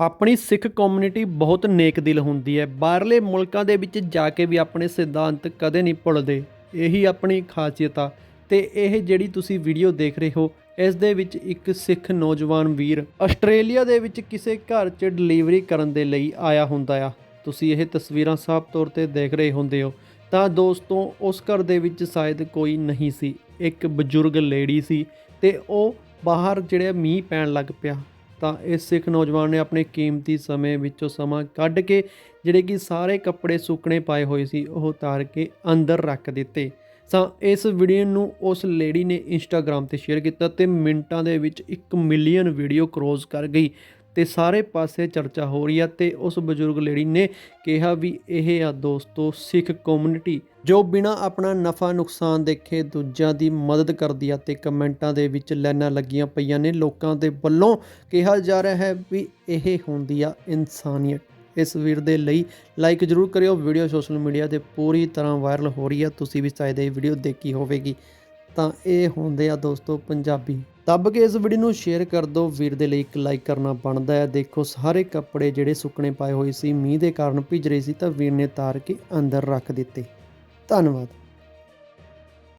ਆਪਣੀ ਸਿੱਖ ਕਮਿਊਨਿਟੀ ਬਹੁਤ ਨੇਕ ਦਿਲ ਹੁੰਦੀ ਹੈ। ਬਾਹਰਲੇ ਮੁਲਕਾਂ ਦੇ ਵਿੱਚ ਜਾ ਕੇ ਵੀ ਆਪਣੇ ਸਿਧਾਂਤ ਕਦੇ ਨਹੀਂ ਭੁੱਲਦੇ। ਇਹੀ ਆਪਣੀ ਖਾਸੀਅਤ ਆ। ਤੇ ਇਹ ਜਿਹੜੀ ਤੁਸੀਂ ਵੀਡੀਓ ਦੇਖ ਰਹੇ ਹੋ, ਇਸ ਦੇ ਵਿੱਚ ਇੱਕ ਸਿੱਖ ਨੌਜਵਾਨ ਵੀਰ ਆਸਟ੍ਰੇਲੀਆ ਦੇ ਵਿੱਚ ਕਿਸੇ ਘਰ 'ਚ ਡਿਲੀਵਰੀ ਕਰਨ ਦੇ ਲਈ ਆਇਆ ਹੁੰਦਾ ਆ। ਤੁਸੀਂ ਇਹ ਤਸਵੀਰਾਂ ਸਾਫ਼ ਤੌਰ ਤੇ ਦੇਖ ਰਹੇ ਹੁੰਦੇ ਹੋ। ਤਾਂ ਦੋਸਤੋ, ਉਸ ਘਰ ਦੇ ਵਿੱਚ ਸ਼ਾਇਦ ਕੋਈ ਨਹੀਂ ਸੀ। ਇੱਕ ਬਜ਼ੁਰਗ ਲੇਡੀ ਸੀ ਤੇ ਉਹ ਬਾਹਰ ਜਿਹੜੇ ਮੀਂਹ ਪੈਣ ਲੱਗ ਪਿਆ। ਤਾਂ ਇਸ ਸਿੱਖ ਨੌਜਵਾਨ ਨੇ ਆਪਣੇ ਕੀਮਤੀ ਸਮੇਂ ਵਿੱਚੋਂ ਸਮਾਂ ਕੱਢ ਕੇ ਜਿਹੜੇ ਕਿ ਸਾਰੇ ਕੱਪੜੇ ਸੁੱਕਣੇ ਪਾਏ ਹੋਏ ਸੀ, ਉਹ ਉਤਾਰ ਕੇ ਅੰਦਰ ਰੱਖ ਦਿੱਤੇ। ਤਾਂ ਇਸ ਵੀਡੀਓ ਨੂੰ ਉਸ ਲੇਡੀ ਨੇ ਇੰਸਟਾਗ੍ਰam ਤੇ ਸ਼ੇਅਰ ਕੀਤਾ ਤੇ ਮਿੰਟਾਂ ਦੇ ਵਿੱਚ 1 ਮਿਲੀਅਨ ਵੀਡੀਓ ਕ੍ਰੋਸ ਕਰ ਗਈ। ਤੇ ਸਾਰੇ ਪਾਸੇ ਚਰਚਾ ਹੋ ਰਹੀ ਆ ਤੇ ਉਸ ਬਜ਼ੁਰਗ ਲੇਡੀ ਨੇ ਕਿਹਾ ਵੀ ਇਹ ਆ ਦੋਸਤੋ, ਸਿੱਖ ਕਮਿਊਨਿਟੀ ਜੋ ਬਿਨਾ ਆਪਣਾ ਨਫਾ ਨੁਕਸਾਨ ਦੇਖੇ ਦੂਜਿਆਂ ਦੀ ਮਦਦ ਕਰਦੀ ਆ ਤੇ ਕਮੈਂਟਾਂ ਦੇ ਵਿੱਚ ਲਾਈਨਾਂ ਲੱਗੀਆਂ ਪਈਆਂ ਨੇ, ਲੋਕਾਂ ਦੇ ਵੱਲੋਂ ਕਿਹਾ ਜਾ ਰਿਹਾ ਹੈ ਵੀ ਇਹ ਹੁੰਦੀ ਆ ਇਨਸਾਨੀਅਤ। ਇਸ ਵੀਰ ਦੇ ਲਈ ਲਾਈਕ ਜਰੂਰ ਕਰਿਓ, ਵੀਡੀਓ ਸੋਸ਼ਲ ਮੀਡੀਆ ਤੇ ਪੂਰੀ ਤਰ੍ਹਾਂ ਵਾਇਰਲ ਹੋ ਰਹੀ ਆ, ਤੁਸੀਂ ਵੀ ਸ਼ਾਇਦ ਇਹ ਵੀਡੀਓ ਦੇਖੀ ਹੋਵੇਗੀ। ਤਾਂ ਇਹ ਹੁੰਦੇ ਆ ਦੋਸਤੋ ਪੰਜਾਬੀ ਦੱਬ ਕੇ ਇਸ ਵੀਡੀਓ ਨੂੰ ਸ਼ੇਅਰ ਕਰ ਦਿਓ। ਵੀਰ ਦੇ ਲਈ ਇੱਕ ਲਾਈਕ ਕਰਨਾ ਬਣਦਾ ਹੈ। ਦੇਖੋ, ਸਾਰੇ ਕੱਪੜੇ ਜਿਹੜੇ ਸੁੱਕਣੇ ਪਾਏ ਹੋਏ ਸੀ, ਮੀਂਹ ਦੇ ਕਾਰਨ ਭਿੱਜ ਰਹੇ ਸੀ ਤਾਂ ਵੀਰ ਨੇ ਤਾਰ ਕੇ ਅੰਦਰ ਰੱਖ ਦਿੱਤੇ। ਧੰਨਵਾਦ।